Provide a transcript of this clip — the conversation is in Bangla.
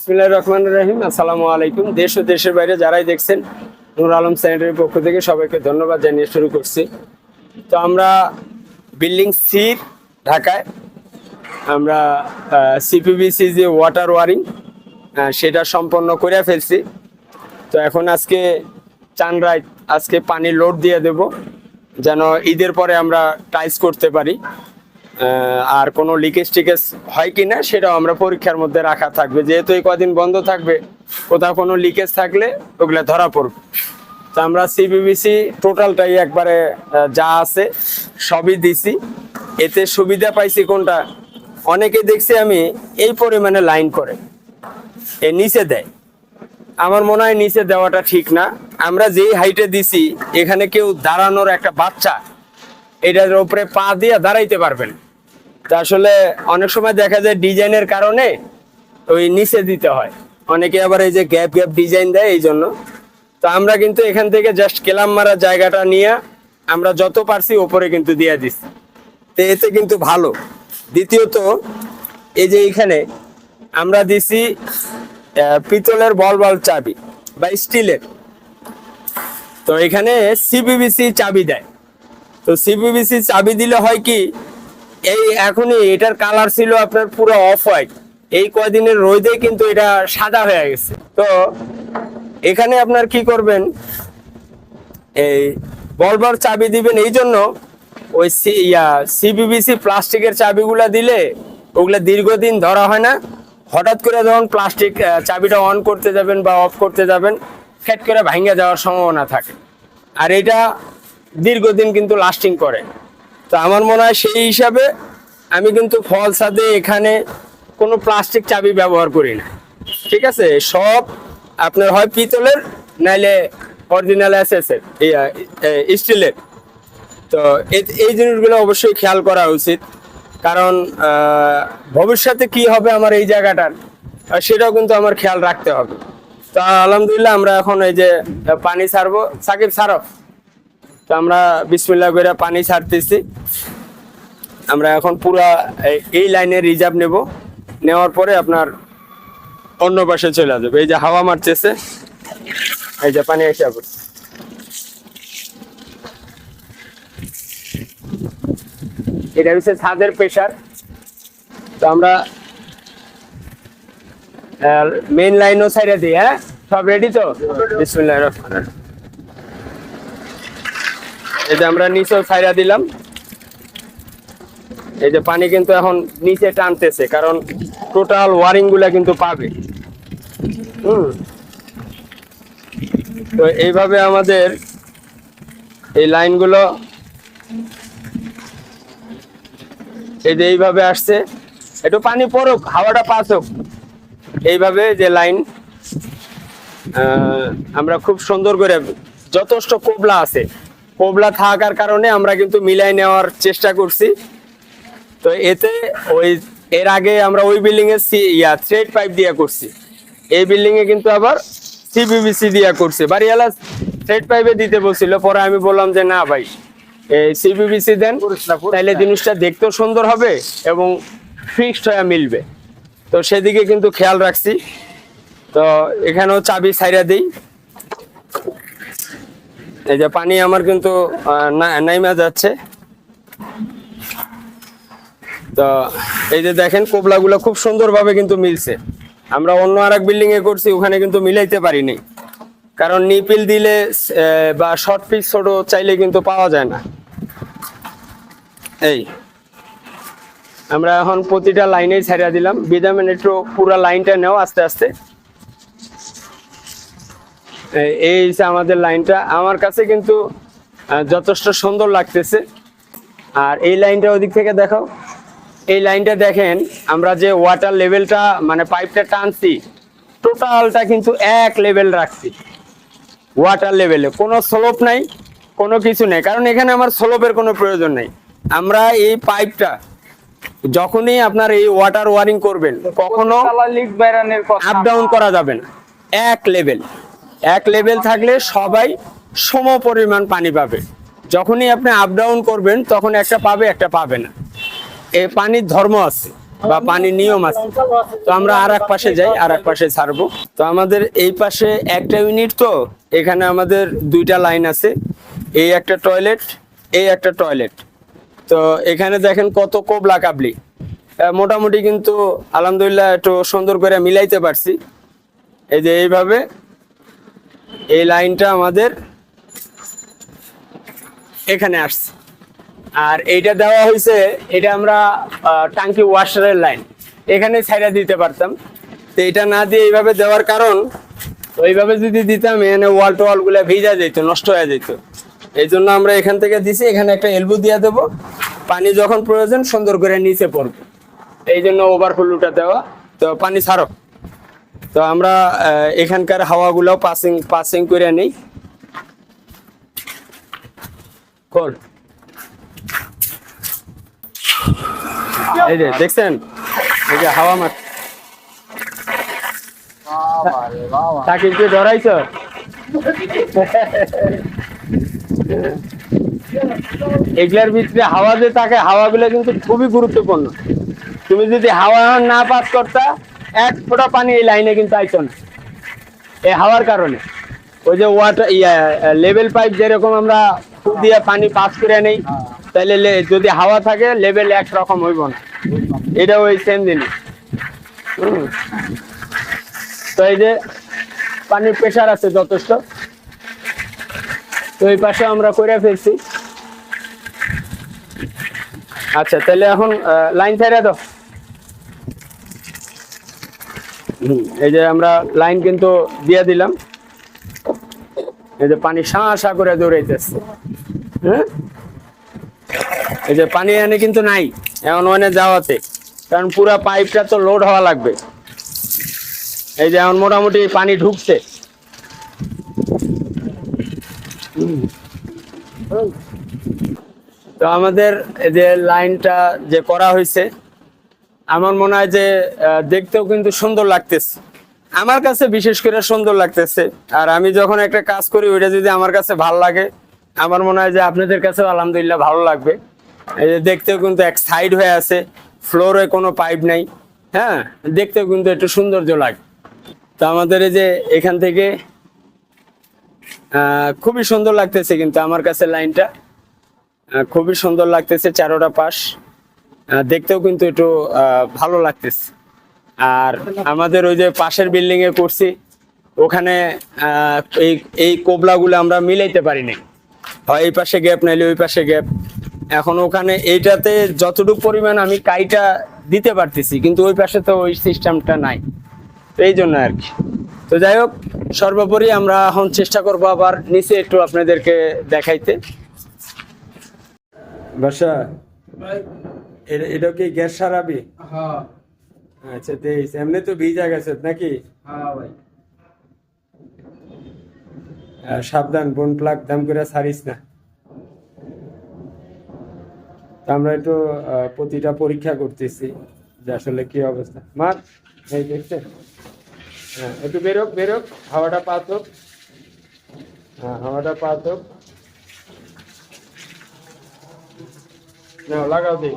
বিসমিল্লাহ রহমান রহিম। আসসালামু আলাইকুম। দেশ ও দেশের বাইরে যারাই দেখছেন নুর আলম স্যানিটারির পক্ষ থেকে সবাইকে ধন্যবাদ জানিয়ে শুরু করছি। তো আমরা বিল্ডিং সির ঢাকায়, আমরা সিপিবিসি যে ওয়াটার ওয়ারিং সেটা সম্পন্ন করে ফেলছি। তো এখন আজকে চানরায় আজকে পানি লোড দিয়ে দেব, যেন ঈদের পরে আমরা টাইস করতে পারি। আর কোনো লিকেজ টিকেজ হয় কি না সেটাও আমরা পরীক্ষার মধ্যে রাখা থাকবে। যেহেতু এই কদিন বন্ধ থাকবে, কোথাও কোনো লিকেজ থাকলে ওগুলো ধরা পড়বে। তো আমরা সিবিবিসি টোটালটাই একবারে যা আছে সবই দিছি। এতে সুবিধা পাইছি কোনটা? অনেকে দেখছি আমি এই পরিমাণে লাইন করে। এ নিচে দেয়। আমার মনে হয় নিচে দেওয়াটা ঠিক না। আমরা যেই হাইটে দিছি, এখানে কেউ দাঁড়ানোর একটা বাচ্চা, এটার উপরে পা দিয়ে দাঁড়াইতে পারবেন আসলে অনেক সময় দেখা যায় ডিজাইনের কারণে ওই নিচে দিতে হয়। অনেকে আবার এই যে গ্যাপ গ্যাপ ডিজাইন দেয় এই জন্য তো আমরা কিন্তু এখান থেকে জাস্ট কেলাম মারা জায়গাটা নিয়ে আমরা যত পারছি ওপরে কিন্তু দিয়ে দিচ্ছি। তো এতে কিন্তু ভালো। দ্বিতীয়ত, এই যে এখানে আমরা দিছি পিতলের বল বল চাবি বা স্টিলের। তো এখানে সিবিবিসি চাবি দেয়। তো সিবিবিসি চাবি দিলে হয় কি এই এখনই এটার কালার ছিল আপনার পুরো অফ হোয়াইট এই কয়দিনের রোদে কিন্তু এটা সাদা হয়ে গেছে। তো এখানে আপনার কি করবেন, এই বলবার চাবি দিবেন, এই জন্য ওই ইয়া সিবিবিসি প্লাস্টিকের চাবিগুলা দিলে ওগুলা দীর্ঘদিন ধরা হয় না। হঠাৎ করে যখন প্লাস্টিক চাবিটা অন করতে যাবেন বা অফ করতে যাবেন, ফ্যাট করে ভাঙে যাওয়ার সম্ভাবনা থাকে। আর এটা দীর্ঘদিন কিন্তু লাস্টিং করে। তো আমার মনে হয় সেই হিসাবে আমি কিন্তু ফল সাদে এখানে কোনো প্লাস্টিক চাবি ব্যবহার করি না। ঠিক আছে? সব আপনার হয় পিতলের, নাইলে অরিজিনাল এসএসের স্টিলের। তো এই জিনিসগুলো অবশ্যই খেয়াল করা উচিত। কারণ ভবিষ্যতে কি হবে আমার এই জায়গাটার সেটাও কিন্তু আমার খেয়াল রাখতে হবে। তা আলহামদুলিল্লাহ আমরা এখন এই যে পানি ছাড়বো। সাকিব, ছাড়ো। তো আমরা বিসমিল্লাহ করে পানি ছাড়তেছি। আমরা এখন পুরা এই- লাইনে রিজার্ভ নেব। নেওয়ার পরে আপনার অন্য পাশে চলে যাবে এই যে হাওয়া মারতেছে, এই যে পানি এসে পড়ছে। এটা হচ্ছে ছাদের প্রেশার তো আমরা মেন লাইনও সাইডে দিই হ্যাঁ? সব রেডি তো? বিসমুল্লাহ রহমান রহিম। এই যে আমরা নিচেও সাইডা দিলাম। এই যে পানি কিন্তু এখন নিচে টানতেছে, কারণ টোটাল ওয়ারিংগুলা কিন্তু পাবে। হুম। তো এইভাবে আমাদের এই লাইনগুলো এই যে এইভাবে আসছে। একটু পানি পড়ুক, হাওয়াটা পাস হোক এইভাবে যে লাইন আমরা খুব সুন্দর করে যথেষ্ট কোবলা আছে। কোবলা থাকার কারণে আমরা কিন্তু মিলাই নেওয়ার চেষ্টা করছি। তো এতে ওই এর আগে আমরা ওই বিল্ডিং এ সি- ইয়া থ্রেড পাইপ দিয়ে করছি। এই বিল্ডিং এ কিন্তু আবার সিবিবিসি দিয়ে করছে। বাড়িওয়ালা থ্রেড পাইপে দিতে বলছিল পরে আমি বললাম যে না ভাই এই সিবিবিসি দেন তাহলে জিনিসটা দেখতেও সুন্দর হবে এবং ফিক্সড হয়ে মিলবে। তো সেদিকে কিন্তু খেয়াল রাখছি। তো এখানেও চাবি সাইরা দিই। এই যে পানি আমার কিন্তু নাইমা যাচ্ছে। তো এই যে দেখেন, কোবলাগুলো খুব সুন্দরভাবে কিন্তু মিলছে। আমরা অন্য আর এক বিল্ডিং এ করছি, ওখানে কিন্তু মিলাইতে পারিনি। কারণ নিপিল দিলে বা শর্ট পিস ছোট চাইলে কিন্তু পাওয়া যায় না। এই, আমরা এখন প্রতিটা লাইনেই ছাড়িয়ে দিলাম। বিদামেন একটু পুরো লাইনটা নেও আস্তে আস্তে। এই- হচ্ছে আমাদের লাইনটা আমার কাছে কিন্তু যথেষ্ট সুন্দর লাগতেছে। আর এই লাইনটা ওদিক থেকে দেখো এই লাইনটা দেখেন আমরা যে ওয়াটার লেভেলটা মানে পাইপটা টানছি টোটালটা কিন্তু এক লেভেল রাখছি। ওয়াটার লেভেলে কোনো স্লোপ নাই কোনো কিছু নেই। কারণ এখানে আমার স্লোপের কোনো প্রয়োজন নেই। আমরা এই পাইপটা যখনই আপনার এই ওয়াটার ওয়ারিং করবেন কখনো আপ ডাউন করা যাবে না। এক লেভেল এক লেভেল থাকলে সবাই সম পরিমাণ পানি পাবে। যখনই আপনি আপ ডাউন করবেন, তখন একটা পাবে একটা পাবে না। এই পানির ধর্ম আছে বা পানির নিয়ম আছে। তো আমরা আর এক পাশে যাই আর এক পাশে ছাড়বো। তো আমাদের এই পাশে একটা ইউনিট তো, এখানে আমাদের দুইটা লাইন আছে। এই একটা টয়লেট এই একটা টয়লেট তো এখানে দেখেন কত কোবলা কাবলি। মোটামুটি কিন্তু আলহামদুলিল্লাহ একটু সুন্দর করে মিলাইতে পারছি। এই যে এইভাবে এই লাইনটা আমাদের এখানে আসছে। আর এইটা দেওয়া হয়েছে, এটা আমরা টাঙ্কি ওয়াশারের লাইন। এখানে ছাইড়া দিতে পারতাম। তো এটা না দিয়ে এইভাবে দেওয়ার কারণ, ওইভাবে যদি দিতাম, এখানে ওয়াল টোয়ালগুলা ভিজা যেত, নষ্ট হয়ে যেত। এই জন্য আমরা এখান থেকে দিছি, এখানে একটা এলবু দিয়ে দেবো। পানি যখন প্রয়োজন, সুন্দর করে নিচে পড়বে। এই জন্য ওভারফ্লোটা দেওয়া। তো পানি ছাড়ো। তো আমরা এখানকার হাওয়াগুলো পাসিং পাসিং করে নিই। এই যে, দেখছেন? এই যে হাওয়া ধরাইছ? এগুলার ভিতরে হাওয়া যে থাকে, হাওয়াগুলো কিন্তু খুবই গুরুত্বপূর্ণ। তুমি যদি হাওয়া না পাস করতা এক ফোঁটা পানি এই লাইনে কিন্তু আইতো না। এই হাওয়ার কারণে। ওই যে ওয়াটার ইয়া লেভেল পাইপ যেরকম আমরা দিয়ে পানি পাস করে নেই তাহলে যদি হাওয়া থাকে লেভেল একরকম হইব না। এটা ওই সেম জিনিস। তো এই যে পানির প্রেশার আছে যথেষ্ট। তো এই পাশে আমরা করে ফেলছি। আচ্ছা তাহলে এখন লাইন ছেড়ে দাও হুম, এই যে আমরা লাইন কিন্তু দিয়ে দিলাম। এই যে পানি সা করে দৌড়াইতেছে। হ্যাঁ? এই যে পানি এনে কিন্তু নাই এমন মানে যাওয়াতে। কারণ পুরা পাইপটা তো লোড হওয়া লাগবে। এই যে এখন মোটামুটি পানি ঢুকছে। তো আমাদের এই যে লাইনটা যে করা হয়েছে আমার মনে হয় যে দেখতেও কিন্তু সুন্দর লাগতেছে। আমার কাছে বিশেষ করে সুন্দর লাগতেছে। আর আমি যখন একটা কাজ করি, ওইটা যদি আমার কাছে ভালো লাগে, আমার মনে হয় যে আপনাদের কাছেও আলহামদুলিল্লাহ ভালো লাগবে। এই যে দেখতেও কিন্তু এক সাইড হয়ে আছে ফ্লোরে কোনো পাইপ নাই। হ্যাঁ দেখতেও কিন্তু একটু সৌন্দর্য লাগে। তো আমাদের এই যে এখান থেকে খুবই সুন্দর লাগতেছে কিন্তু আমার কাছে লাইনটা। খুবই সুন্দর লাগতেছে চারোটা পাশ। দেখতেও কিন্তু একটু ভালো লাগতেছে। আর আমাদের ওই যে পাশের বিল্ডিং এ করছি, ওখানে এই এই কোবলাগুলো আমরা মিলাইতে পারি নাই হয় এই পাশে গ্যাপ, নাইলে ওই পাশে গ্যাপ। এখন ওখানে এইটাতে যতটুকু পরিমাণ আমি কাইটা দিতে পারতেছি, কিন্তু ওই পাশে তো ওই সিস্টেমটা নাই। তো এই জন্য আর কি। তো যাই হোক, সর্বোপরি আমরা এখন চেষ্টা করব আবার নিচে একটু আপনাদেরকে দেখাইতে। বাসা এটা- কি গ্যাস সারাবি? হ্যাঁ। আচ্ছা তেইশ এমনি তো ভিজা গেছে নাকি? হ্যাঁ সাবধান বোন প্লাগ দাম করে ছাড়িস না। আমরা একটু প্রতিটা পরীক্ষা করতেছি যে আসলে কি অবস্থা। মার এই দেখছেন হ্যাঁ একটু বেরোক বেরোক হাওয়াটা পাত হোক। হ্যাঁ হাওয়াটা পাত হোক। লাগাও দিই